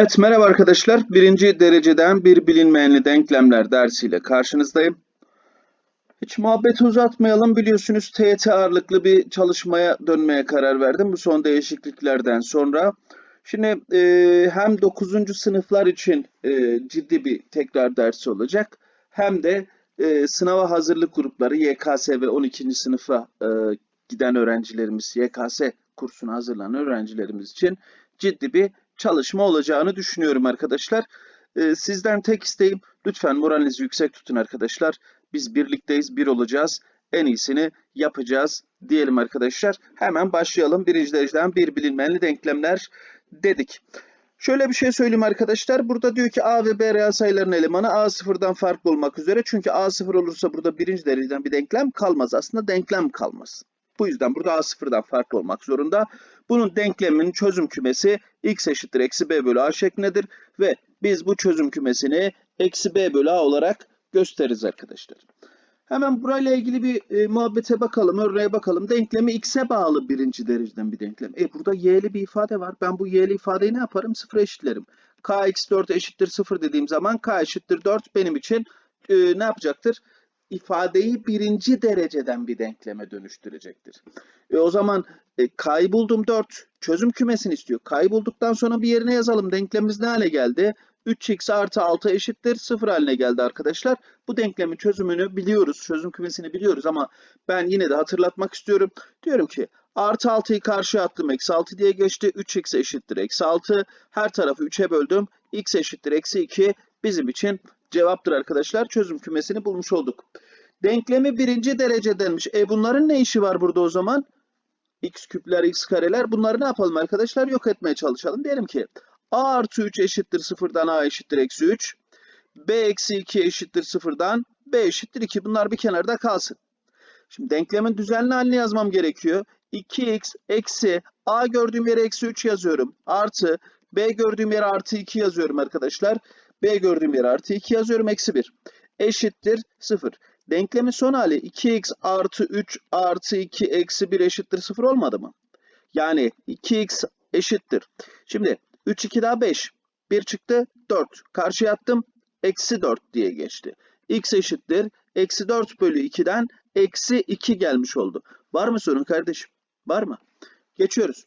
Evet merhaba arkadaşlar. Birinci dereceden bir bilinmeyenli denklemler dersiyle karşınızdayım. Hiç muhabbeti uzatmayalım. Biliyorsunuz TYT ağırlıklı bir çalışmaya dönmeye karar verdim bu son değişikliklerden sonra. Şimdi e, hem 9. sınıflar için e, ciddi bir tekrar dersi olacak. Hem de e, sınava hazırlık grupları YKS ve 12. sınıfa e, giden öğrencilerimiz, YKS kursuna hazırlanan öğrencilerimiz için ciddi bir çalışma olacağını düşünüyorum arkadaşlar. Ee, sizden tek isteğim lütfen moralinizi yüksek tutun arkadaşlar. Biz birlikteyiz, bir olacağız. En iyisini yapacağız diyelim arkadaşlar. Hemen başlayalım. Birinci dereceden bir bilinmeyenli denklemler dedik. Şöyle bir şey söyleyeyim arkadaşlar. Burada diyor ki A ve B reel sayıların elemanı A sıfırdan farklı olmak üzere. Çünkü A sıfır olursa burada birinci dereceden bir denklem kalmaz. Aslında denklem kalmaz. Bu yüzden burada A sıfırdan farklı olmak zorunda. Bunun denkleminin çözüm kümesi x eşittir eksi b bölü a şeklindedir. Ve biz bu çözüm kümesini eksi b bölü a olarak gösteririz arkadaşlar. Hemen burayla ilgili bir e, muhabbete bakalım, örneğe bakalım. Denklemi x'e bağlı birinci dereceden bir denklem. E burada y'li bir ifade var. Ben bu y'li ifadeyi ne yaparım? Sıfıra eşitlerim. k x 4 eşittir 0 dediğim zaman k eşittir 4 benim için e, ne yapacaktır? İfadeyi birinci dereceden bir denkleme dönüştürecektir. E o zaman e, k'yı buldum 4. Çözüm kümesini istiyor. K'yı bulduktan sonra bir yerine yazalım. Denklemimiz ne hale geldi? 3x artı 6 eşittir 0 haline geldi arkadaşlar. Bu denklemin çözümünü biliyoruz. Çözüm kümesini biliyoruz ama ben yine de hatırlatmak istiyorum. Diyorum ki artı 6'yı karşıya attım. Eksi 6 diye geçti. 3x eşittir eksi 6. Her tarafı 3'e böldüm. x eşittir eksi 2 bizim için cevaptır arkadaşlar. Çözüm kümesini bulmuş olduk. Denklemi birinci derecedenmiş. E bunların ne işi var burada o zaman? x küpler, x kareler. Bunları ne yapalım arkadaşlar? Yok etmeye çalışalım. Diyelim ki a artı 3 eşittir sıfırdan a eşittir eksi 3. b eksi 2 eşittir sıfırdan b eşittir 2. Bunlar bir kenarda kalsın. Şimdi denklemin düzenli halini yazmam gerekiyor. 2x eksi a gördüğüm yere eksi 3 yazıyorum. Artı b gördüğüm yere artı 2 yazıyorum arkadaşlar. B gördüğüm yere artı 2 yazıyorum. Eksi 1 eşittir 0. Denklemin son hali 2x artı 3 artı 2 eksi 1 eşittir 0 olmadı mı? Yani 2x eşittir. Şimdi 3 2 daha 5. 1 çıktı 4. Karşıya attım. Eksi 4 diye geçti. x eşittir. Eksi 4 bölü 2'den eksi 2 gelmiş oldu. Var mı sorun kardeşim? Var mı? Geçiyoruz.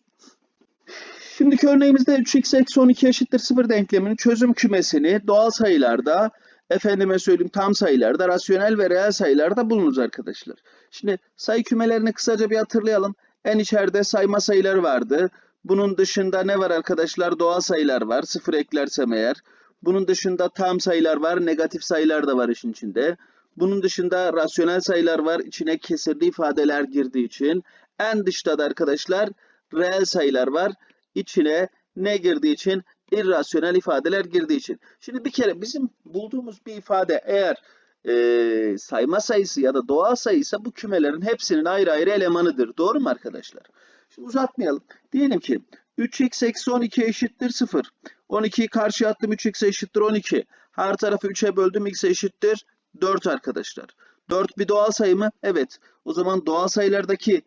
Şimdiki örneğimizde 3x eksi 12 eşittir 0 denkleminin çözüm kümesini doğal sayılarda efendime söyleyeyim tam sayılarda, rasyonel ve reel sayılarda bulunuz arkadaşlar. Şimdi sayı kümelerini kısaca bir hatırlayalım. En içeride sayma sayıları vardı. Bunun dışında ne var arkadaşlar? Doğal sayılar var. Sıfır eklersem eğer. Bunun dışında tam sayılar var. Negatif sayılar da var işin içinde. Bunun dışında rasyonel sayılar var. İçine kesirli ifadeler girdiği için. En dışta da arkadaşlar reel sayılar var. İçine ne girdiği için? irrasyonel ifadeler girdiği için. Şimdi bir kere bizim bulduğumuz bir ifade eğer e, sayma sayısı ya da doğal sayıysa bu kümelerin hepsinin ayrı ayrı elemanıdır. Doğru mu arkadaşlar? Şimdi uzatmayalım. Diyelim ki 3x eksi 12 eşittir 0. 12'yi karşıya attım 3x eşittir 12. Her tarafı 3'e böldüm x eşittir 4 arkadaşlar. 4 bir doğal sayı mı? Evet. O zaman doğal sayılardaki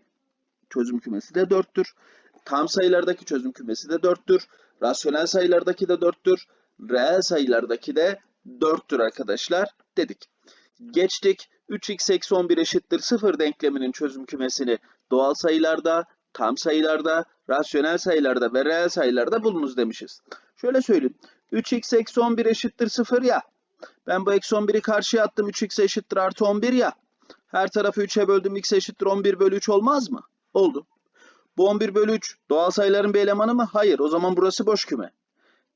çözüm kümesi de 4'tür. Tam sayılardaki çözüm kümesi de 4'tür. Rasyonel sayılardaki de 4'tür. Reel sayılardaki de 4'tür arkadaşlar dedik. Geçtik. 3x eksi 11 eşittir 0 denkleminin çözüm kümesini doğal sayılarda, tam sayılarda, rasyonel sayılarda ve reel sayılarda bulunuz demişiz. Şöyle söyleyeyim. 3x eksi 11 eşittir 0 ya. Ben bu eksi 11'i karşıya attım. 3x eşittir artı 11 ya. Her tarafı 3'e böldüm. x eşittir 11 bölü 3 olmaz mı? Oldu. Bu 11 bölü 3 doğal sayıların bir elemanı mı? Hayır. O zaman burası boş küme.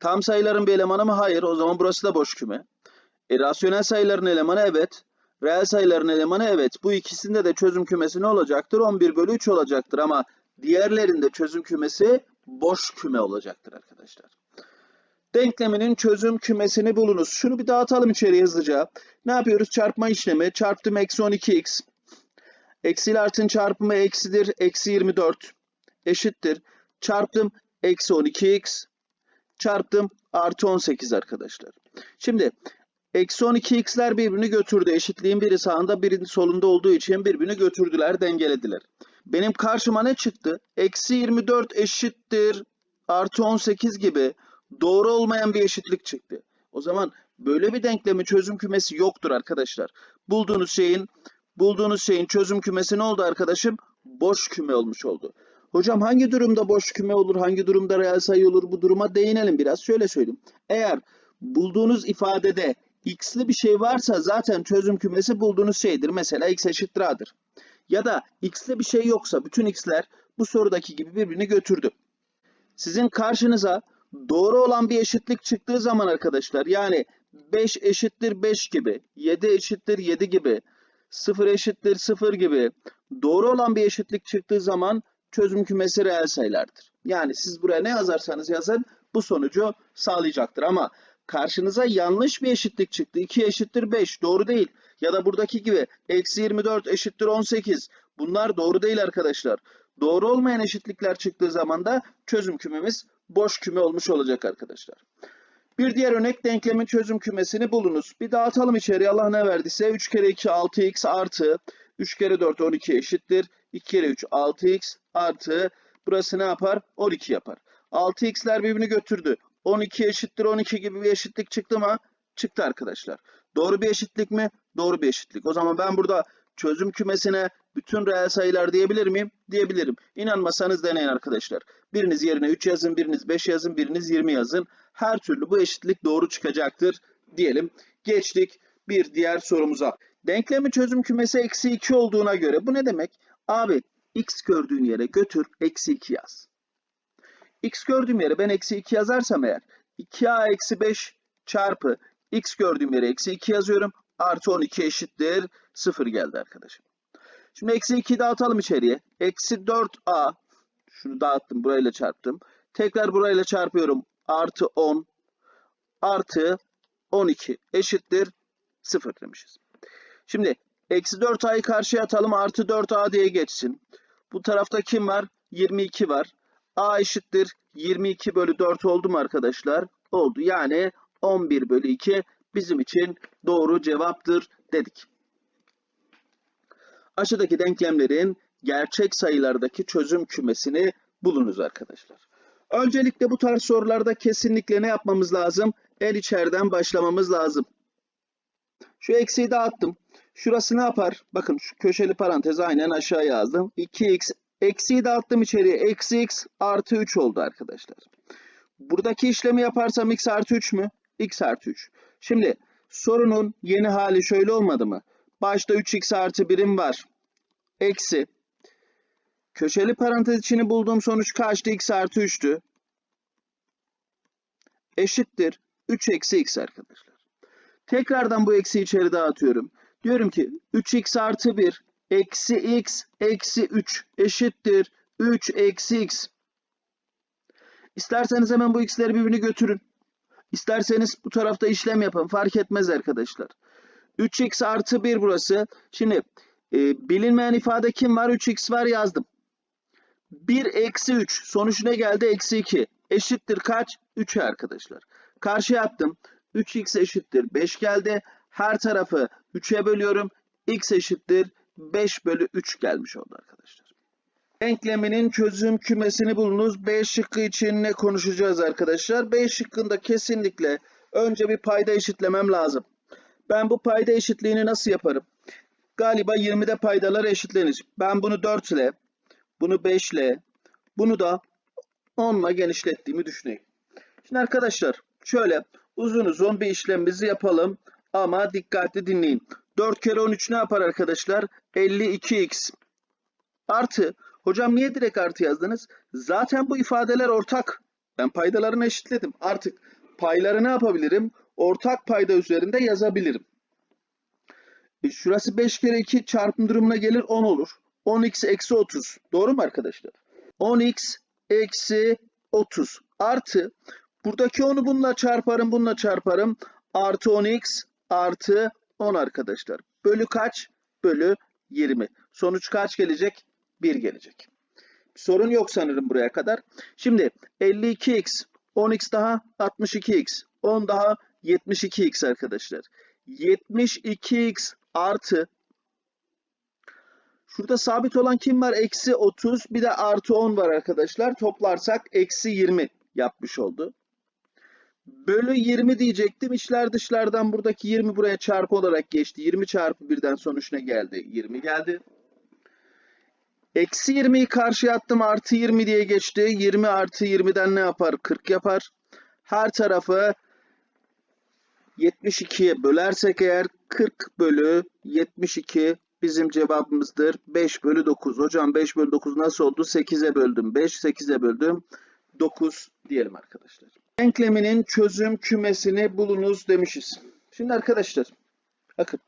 Tam sayıların bir elemanı mı? Hayır. O zaman burası da boş küme. E, rasyonel sayıların elemanı evet. Reel sayıların elemanı evet. Bu ikisinde de çözüm kümesi ne olacaktır? 11 bölü 3 olacaktır ama diğerlerinde çözüm kümesi boş küme olacaktır arkadaşlar. Denkleminin çözüm kümesini bulunuz. Şunu bir dağıtalım içeri hızlıca. Ne yapıyoruz? Çarpma işlemi. Çarptım eksi 12x. Eksi ile artın çarpımı eksidir. Eksi 24 eşittir. Çarptım eksi 12x çarptım artı 18 arkadaşlar. Şimdi eksi 12x'ler birbirini götürdü. Eşitliğin biri sağında birinin solunda olduğu için birbirini götürdüler dengelediler. Benim karşıma ne çıktı? Eksi 24 eşittir artı 18 gibi doğru olmayan bir eşitlik çıktı. O zaman böyle bir denklemin çözüm kümesi yoktur arkadaşlar. Bulduğunuz şeyin bulduğunuz şeyin çözüm kümesi ne oldu arkadaşım? Boş küme olmuş oldu. Hocam hangi durumda boş küme olur, hangi durumda reel sayı olur bu duruma değinelim biraz. Şöyle söyleyeyim. Eğer bulduğunuz ifadede x'li bir şey varsa zaten çözüm kümesi bulduğunuz şeydir. Mesela x eşittir a'dır. Ya da x'li bir şey yoksa bütün x'ler bu sorudaki gibi birbirini götürdü. Sizin karşınıza doğru olan bir eşitlik çıktığı zaman arkadaşlar yani 5 eşittir 5 gibi, 7 eşittir 7 gibi, 0 eşittir 0 gibi doğru olan bir eşitlik çıktığı zaman çözüm kümesi reel sayılardır. Yani siz buraya ne yazarsanız yazın bu sonucu sağlayacaktır. Ama karşınıza yanlış bir eşitlik çıktı. 2 eşittir 5 doğru değil. Ya da buradaki gibi eksi 24 eşittir 18. Bunlar doğru değil arkadaşlar. Doğru olmayan eşitlikler çıktığı zaman da çözüm kümemiz boş küme olmuş olacak arkadaşlar. Bir diğer örnek denklemin çözüm kümesini bulunuz. Bir dağıtalım içeriye Allah ne verdiyse 3 kere 2 6x artı 3 kere 4 12 eşittir. 2 kere 3 6x artı burası ne yapar? 12 yapar. 6x'ler birbirini götürdü. 12 eşittir 12 gibi bir eşitlik çıktı mı? Çıktı arkadaşlar. Doğru bir eşitlik mi? Doğru bir eşitlik. O zaman ben burada çözüm kümesine bütün reel sayılar diyebilir miyim? Diyebilirim. İnanmasanız deneyin arkadaşlar. Biriniz yerine 3 yazın, biriniz 5 yazın, biriniz 20 yazın. Her türlü bu eşitlik doğru çıkacaktır diyelim. Geçtik bir diğer sorumuza. Denklemin çözüm kümesi eksi 2 olduğuna göre bu ne demek? Abi x gördüğün yere götür eksi 2 yaz. x gördüğüm yere ben eksi 2 yazarsam eğer 2a eksi 5 çarpı x gördüğüm yere eksi 2 yazıyorum. Artı 12 eşittir 0 geldi arkadaşım. Şimdi eksi 2'yi dağıtalım içeriye. Eksi 4a şunu dağıttım burayla çarptım. Tekrar burayla çarpıyorum. Artı 10 artı 12 eşittir 0 demişiz. Şimdi eksi 4a'yı karşıya atalım. Artı 4a diye geçsin. Bu tarafta kim var? 22 var. a eşittir 22 bölü 4 oldu mu arkadaşlar? Oldu. Yani 11 bölü 2 bizim için doğru cevaptır dedik. Aşağıdaki denklemlerin gerçek sayılardaki çözüm kümesini bulunuz arkadaşlar. Öncelikle bu tarz sorularda kesinlikle ne yapmamız lazım? El içeriden başlamamız lazım. Şu eksiği dağıttım. Şurası ne yapar? Bakın şu köşeli parantezi aynen aşağı yazdım. 2x eksiği dağıttım içeriye. Eksi x artı 3 oldu arkadaşlar. Buradaki işlemi yaparsam x artı 3 mü? x artı 3. Şimdi sorunun yeni hali şöyle olmadı mı? Başta 3x artı birim var. Eksi. Köşeli parantez içini bulduğum sonuç kaçtı? x artı 3'tü. Eşittir. 3 eksi x arkadaşlar. Tekrardan bu eksi içeri dağıtıyorum. Diyorum ki 3x artı 1 eksi x eksi 3 eşittir 3 eksi x. İsterseniz hemen bu x'leri birbirini götürün. İsterseniz bu tarafta işlem yapın. Fark etmez arkadaşlar. 3x artı 1 burası. Şimdi e, bilinmeyen ifade kim var? 3x var yazdım. 1 eksi 3. Sonuç ne geldi? Eksi 2. Eşittir kaç? 3'e arkadaşlar. Karşıya attım. 3x eşittir 5 geldi. Her tarafı 3'e bölüyorum. x eşittir 5 bölü 3 gelmiş oldu arkadaşlar. Denkleminin çözüm kümesini bulunuz. B şıkkı için ne konuşacağız arkadaşlar? B şıkkında kesinlikle önce bir payda eşitlemem lazım. Ben bu payda eşitliğini nasıl yaparım? Galiba 20'de paydalar eşitlenir. Ben bunu 4 ile, bunu 5 ile, bunu da 10 ile genişlettiğimi düşüneyim. Şimdi arkadaşlar şöyle uzun uzun bir işlemimizi yapalım ama dikkatli dinleyin. 4 kere 13 ne yapar arkadaşlar? 52x artı hocam niye direkt artı yazdınız? Zaten bu ifadeler ortak. Ben paydalarını eşitledim. Artık payları ne yapabilirim? Ortak payda üzerinde yazabilirim. E şurası 5 kere 2 çarpım durumuna gelir 10 olur. 10x eksi 30. Doğru mu arkadaşlar? 10x eksi 30 artı buradaki 10'u bununla çarparım bununla çarparım. Artı 10x artı 10 arkadaşlar. Bölü kaç? Bölü 20. Sonuç kaç gelecek? 1 gelecek. Bir sorun yok sanırım buraya kadar. Şimdi 52x, 10x daha 62x, 10 daha 72x arkadaşlar. 72x artı Şurada sabit olan kim var? Eksi 30 bir de artı 10 var arkadaşlar. Toplarsak eksi 20 yapmış oldu. Bölü 20 diyecektim. İçler dışlardan buradaki 20 buraya çarpı olarak geçti. 20 çarpı 1'den sonuç geldi? 20 geldi. Eksi 20'yi karşıya attım. Artı 20 diye geçti. 20 artı 20'den ne yapar? 40 yapar. Her tarafı 72'ye bölersek eğer 40 bölü 72 bizim cevabımızdır. 5 bölü 9. Hocam 5 bölü 9 nasıl oldu? 8'e böldüm. 5, 8'e böldüm. 9 diyelim arkadaşlar. Denkleminin çözüm kümesini bulunuz demişiz. Şimdi arkadaşlar bakın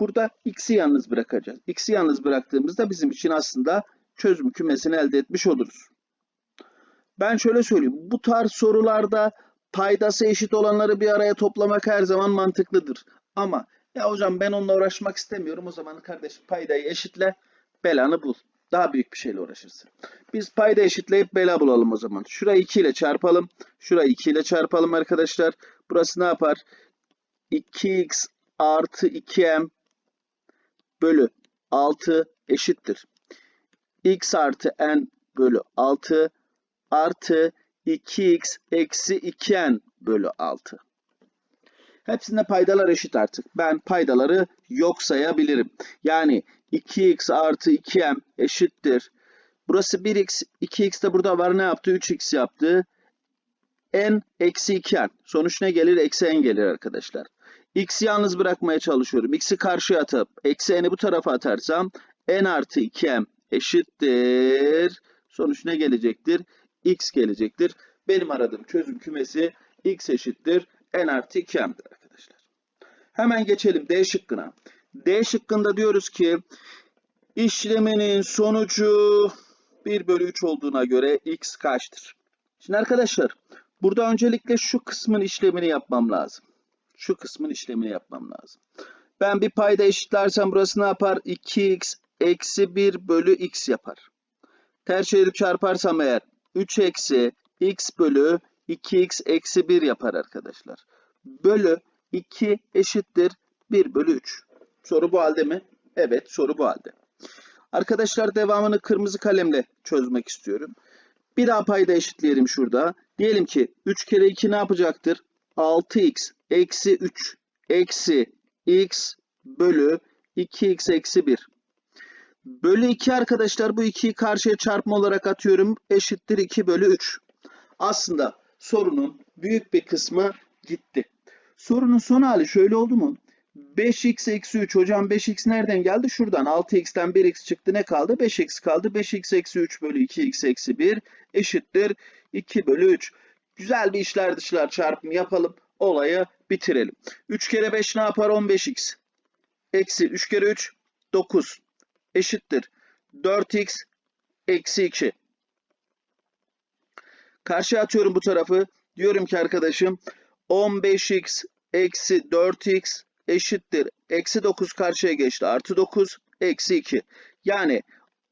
burada x'i yalnız bırakacağız. x'i yalnız bıraktığımızda bizim için aslında çözüm kümesini elde etmiş oluruz. Ben şöyle söyleyeyim. Bu tarz sorularda paydası eşit olanları bir araya toplamak her zaman mantıklıdır. Ama ya hocam ben onunla uğraşmak istemiyorum. O zaman kardeşim paydayı eşitle, belanı bul. Daha büyük bir şeyle uğraşırsın. Biz payda eşitleyip bela bulalım o zaman. Şurayı 2 ile çarpalım. Şurayı 2 ile çarpalım arkadaşlar. Burası ne yapar? 2x artı 2m bölü 6 eşittir. x artı n bölü 6 artı 2x eksi 2n bölü 6. Hepsinde paydalar eşit artık. Ben paydaları yok sayabilirim. Yani 2x artı 2m eşittir. Burası 1x, 2x de burada var. Ne yaptı? 3x yaptı. n eksi 2n. Sonuç ne gelir? Eksi n gelir arkadaşlar. x'i yalnız bırakmaya çalışıyorum. x'i karşıya atıp eksi n'i bu tarafa atarsam n artı 2m eşittir. Sonuç ne gelecektir? x gelecektir. Benim aradığım çözüm kümesi x eşittir n artı 2m'dir arkadaşlar. Hemen geçelim D şıkkına. D şıkkında diyoruz ki işleminin sonucu 1 bölü 3 olduğuna göre x kaçtır? Şimdi arkadaşlar burada öncelikle şu kısmın işlemini yapmam lazım. Şu kısmın işlemini yapmam lazım. Ben bir payda eşitlersem burası ne yapar? 2x eksi 1 bölü x yapar. Ters çevirip çarparsam eğer 3 eksi x bölü 2x eksi 1 yapar arkadaşlar. Bölü 2 eşittir 1 bölü 3. Soru bu halde mi? Evet soru bu halde. Arkadaşlar devamını kırmızı kalemle çözmek istiyorum. Bir daha payda eşitleyelim şurada. Diyelim ki 3 kere 2 ne yapacaktır? 6x eksi 3 eksi x bölü 2x eksi 1. Bölü 2 arkadaşlar bu 2'yi karşıya çarpma olarak atıyorum. Eşittir 2 bölü 3. Aslında sorunun büyük bir kısmı gitti. Sorunun son hali şöyle oldu mu? 5x eksi 3 hocam 5x nereden geldi? Şuradan 6x'ten 1x çıktı ne kaldı? 5x kaldı. 5x eksi 3 bölü 2x eksi 1 eşittir 2 bölü 3. Güzel bir işler dışlar çarpımı yapalım. Olayı bitirelim. 3 kere 5 ne yapar? 15x. Eksi 3 kere 3 9 eşittir 4x eksi 2. Karşıya atıyorum bu tarafı. Diyorum ki arkadaşım 15x eksi 4x eşittir. Eksi 9 karşıya geçti. Artı 9 eksi 2. Yani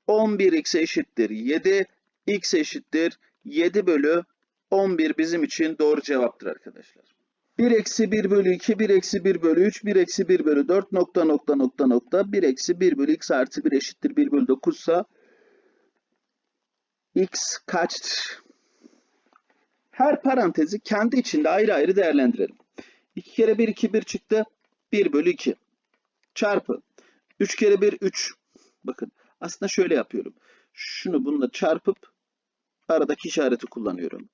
11x eşittir 7. x eşittir 7 bölü 11 bizim için doğru cevaptır arkadaşlar. 1 eksi 1 bölü 2, 1 eksi 1 bölü 3, 1 eksi 1 bölü 4 nokta nokta nokta nokta 1 eksi 1 bölü x artı 1 eşittir 1 bölü 9 ise x kaçtır? Her parantezi kendi içinde ayrı ayrı değerlendirelim. 2 kere 1 2 1 çıktı. 1 bölü 2 çarpı 3 kere 1 3. Bakın aslında şöyle yapıyorum. Şunu bununla çarpıp aradaki işareti kullanıyorum.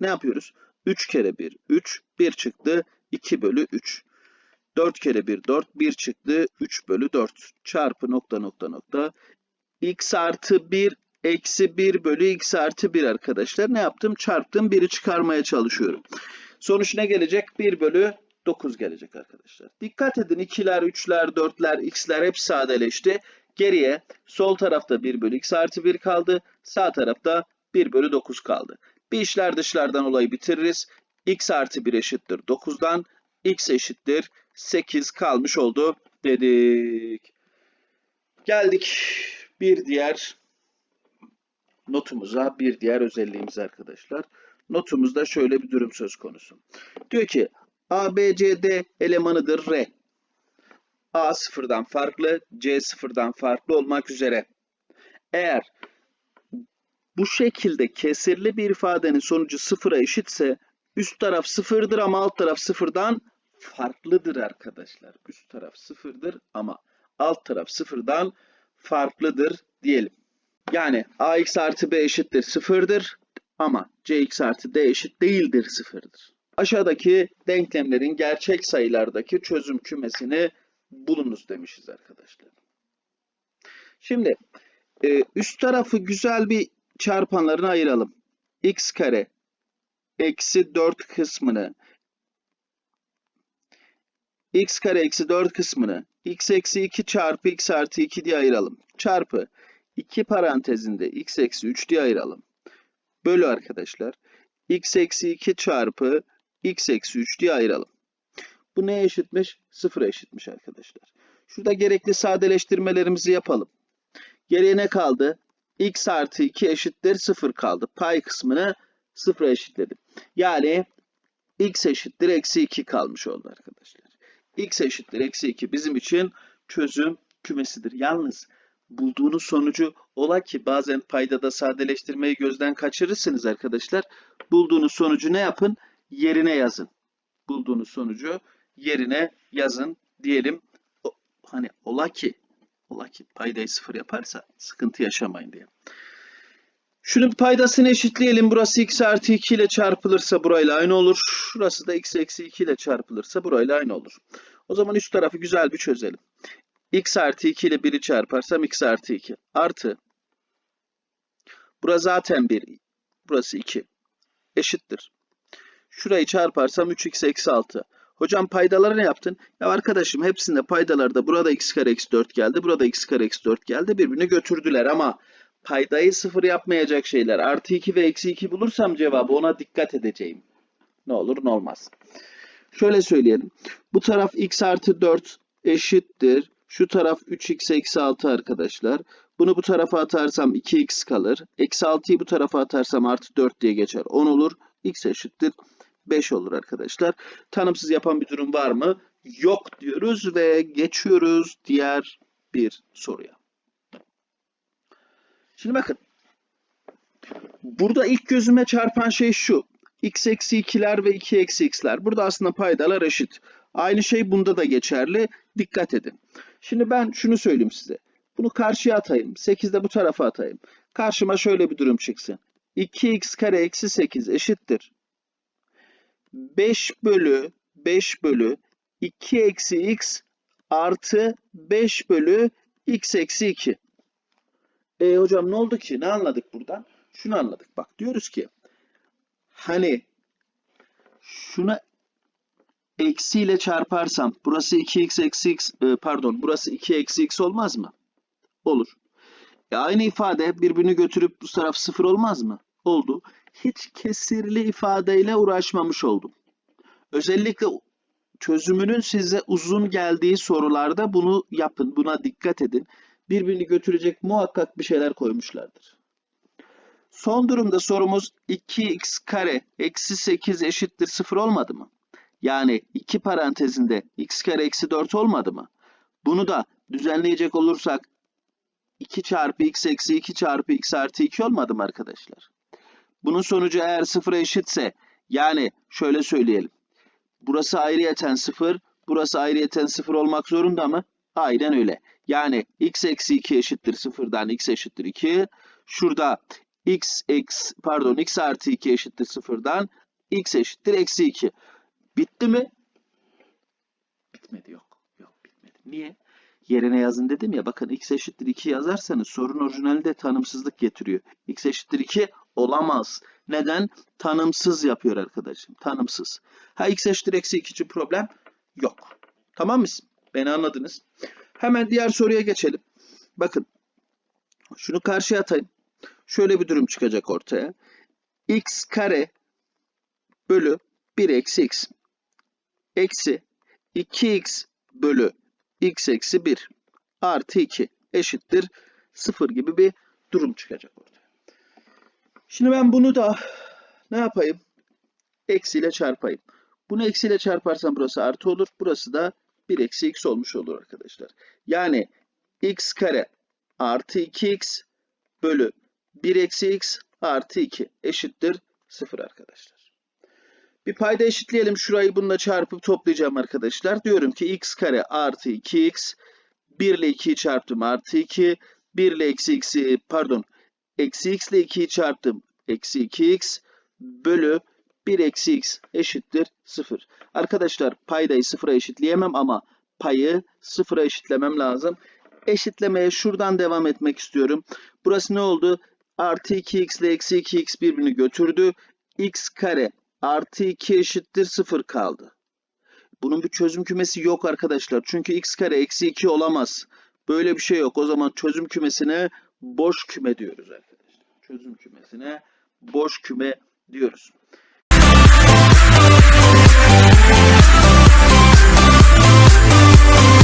Ne yapıyoruz? 3 kere 1 3 1 çıktı 2 bölü 3. 4 kere 1 4 1 çıktı 3 bölü 4 çarpı nokta nokta nokta x artı 1 eksi 1 bölü x artı 1 arkadaşlar. Ne yaptım? Çarptım 1'i çıkarmaya çalışıyorum. Sonuç ne gelecek? 1 bölü 9 gelecek arkadaşlar. Dikkat edin 2'ler, 3'ler, 4'ler, x'ler hep sadeleşti. Geriye sol tarafta 1 bölü x artı 1 kaldı. Sağ tarafta 1 bölü 9 kaldı. Bir işler dışlardan olayı bitiririz. x artı 1 eşittir 9'dan. x eşittir 8 kalmış oldu dedik. Geldik bir diğer notumuza, bir diğer özelliğimiz arkadaşlar. Notumuzda şöyle bir durum söz konusu. Diyor ki A, B, C, D elemanıdır R. A sıfırdan farklı, C sıfırdan farklı olmak üzere. Eğer bu şekilde kesirli bir ifadenin sonucu sıfıra eşitse Üst taraf sıfırdır ama alt taraf sıfırdan farklıdır arkadaşlar. Üst taraf sıfırdır ama alt taraf sıfırdan farklıdır diyelim. Yani ax artı b eşittir sıfırdır ama cx artı d eşit değildir sıfırdır. Aşağıdaki denklemlerin gerçek sayılardaki çözüm kümesini bulunuz demişiz arkadaşlar. Şimdi e, üst tarafı güzel bir çarpanlarına ayıralım. x kare eksi 4 kısmını x kare eksi 4 kısmını x eksi 2 çarpı x artı 2 diye ayıralım. Çarpı 2 parantezinde x eksi 3 diye ayıralım. Bölü arkadaşlar. x eksi 2 çarpı x eksi 3 diye ayıralım. Bu neye eşitmiş? Sıfıra eşitmiş arkadaşlar. Şurada gerekli sadeleştirmelerimizi yapalım. Geriye ne kaldı? x artı 2 eşittir 0 kaldı. Pay kısmını 0'a eşitledim. Yani x eşittir eksi 2 kalmış oldu arkadaşlar. x eşittir eksi 2 bizim için çözüm kümesidir. Yalnız bulduğunuz sonucu ola ki bazen paydada sadeleştirmeyi gözden kaçırırsınız arkadaşlar. Bulduğunuz sonucu ne yapın? Yerine yazın. Bulduğunuz sonucu yerine yazın diyelim. O, hani ola ki ola ki paydayı sıfır yaparsa sıkıntı yaşamayın diye. Şunun paydasını eşitleyelim. Burası x artı 2 ile çarpılırsa burayla aynı olur. Şurası da x eksi 2 ile çarpılırsa burayla aynı olur. O zaman üst tarafı güzel bir çözelim. x artı 2 ile 1'i çarparsam x artı 2 artı burası zaten 1 burası 2 eşittir. Şurayı çarparsam 3x eksi 6. Hocam paydaları ne yaptın? Ya arkadaşım hepsinde paydalarda burada x kare eksi 4 geldi. Burada x kare eksi 4 geldi. Birbirini götürdüler ama paydayı sıfır yapmayacak şeyler. Artı 2 ve eksi 2 bulursam cevabı ona dikkat edeceğim. Ne olur ne olmaz. Şöyle söyleyelim. Bu taraf x artı 4 eşittir. Şu taraf 3x eksi 6 arkadaşlar. Bunu bu tarafa atarsam 2x kalır. Eksi 6'yı bu tarafa atarsam artı 4 diye geçer. 10 olur. x eşittir 5 olur arkadaşlar. Tanımsız yapan bir durum var mı? Yok diyoruz ve geçiyoruz diğer bir soruya. Şimdi bakın. Burada ilk gözüme çarpan şey şu. x eksi 2'ler ve 2 eksi x'ler. Burada aslında paydalar eşit. Aynı şey bunda da geçerli. Dikkat edin. Şimdi ben şunu söyleyeyim size. Bunu karşıya atayım. 8 de bu tarafa atayım. Karşıma şöyle bir durum çıksın. 2x kare eksi 8 eşittir. 5 bölü 5 bölü 2 eksi x artı 5 bölü x eksi 2. E hocam ne oldu ki? Ne anladık buradan? Şunu anladık. Bak diyoruz ki hani şuna eksiyle çarparsam burası 2x eksi x e, pardon burası 2 eksi x olmaz mı? Olur. E aynı ifade birbirini götürüp bu taraf sıfır olmaz mı? Oldu. Hiç kesirli ifadeyle uğraşmamış oldum. Özellikle çözümünün size uzun geldiği sorularda bunu yapın. Buna dikkat edin. Birbirini götürecek muhakkak bir şeyler koymuşlardır. Son durumda sorumuz 2x kare eksi 8 eşittir 0 olmadı mı? Yani 2 parantezinde x kare eksi 4 olmadı mı? Bunu da düzenleyecek olursak 2 çarpı x eksi 2 çarpı x artı 2 olmadı mı arkadaşlar? Bunun sonucu eğer sıfıra eşitse yani şöyle söyleyelim. Burası ayrıyeten 0, burası ayrıyeten 0 olmak zorunda mı? Aynen öyle. Yani x eksi 2 eşittir 0'dan x eşittir 2. Şurada x x pardon x artı 2 eşittir 0'dan x eşittir eksi 2. Bitti mi? Bitmedi yok. Yok bitmedi. Niye? Yerine yazın dedim ya bakın x eşittir 2 yazarsanız sorun orijinalinde tanımsızlık getiriyor. x eşittir 2 olamaz. Neden? Tanımsız yapıyor arkadaşım. Tanımsız. Ha x eşittir eksi 2 için problem yok. Tamam mı? Beni anladınız. Hemen diğer soruya geçelim. Bakın. Şunu karşıya atayım. Şöyle bir durum çıkacak ortaya. x kare bölü 1 eksi x. Eksi 2x bölü x eksi 1 artı 2 eşittir 0 gibi bir durum çıkacak. Şimdi ben bunu da ne yapayım? Eksiyle çarpayım. Bunu eksiyle çarparsam burası artı olur. Burası da 1 eksi x olmuş olur arkadaşlar. Yani x kare artı 2x bölü 1 eksi x artı 2 eşittir 0 arkadaşlar. Bir payda eşitleyelim. Şurayı bununla çarpıp toplayacağım arkadaşlar. Diyorum ki x kare artı 2x 1 ile 2'yi çarptım artı 2. 1 ile eksi x'i pardon eksi x ile 2'yi çarptım. Eksi 2x bölü 1 eksi x eşittir 0. Arkadaşlar paydayı sıfıra eşitleyemem ama payı sıfıra eşitlemem lazım. Eşitlemeye şuradan devam etmek istiyorum. Burası ne oldu? Artı 2x ile eksi 2x birbirini götürdü. x kare artı 2 eşittir 0 kaldı. Bunun bir çözüm kümesi yok arkadaşlar. Çünkü x kare eksi 2 olamaz. Böyle bir şey yok. O zaman çözüm kümesine boş küme diyoruz arkadaşlar. Çözüm kümesine boş küme diyoruz.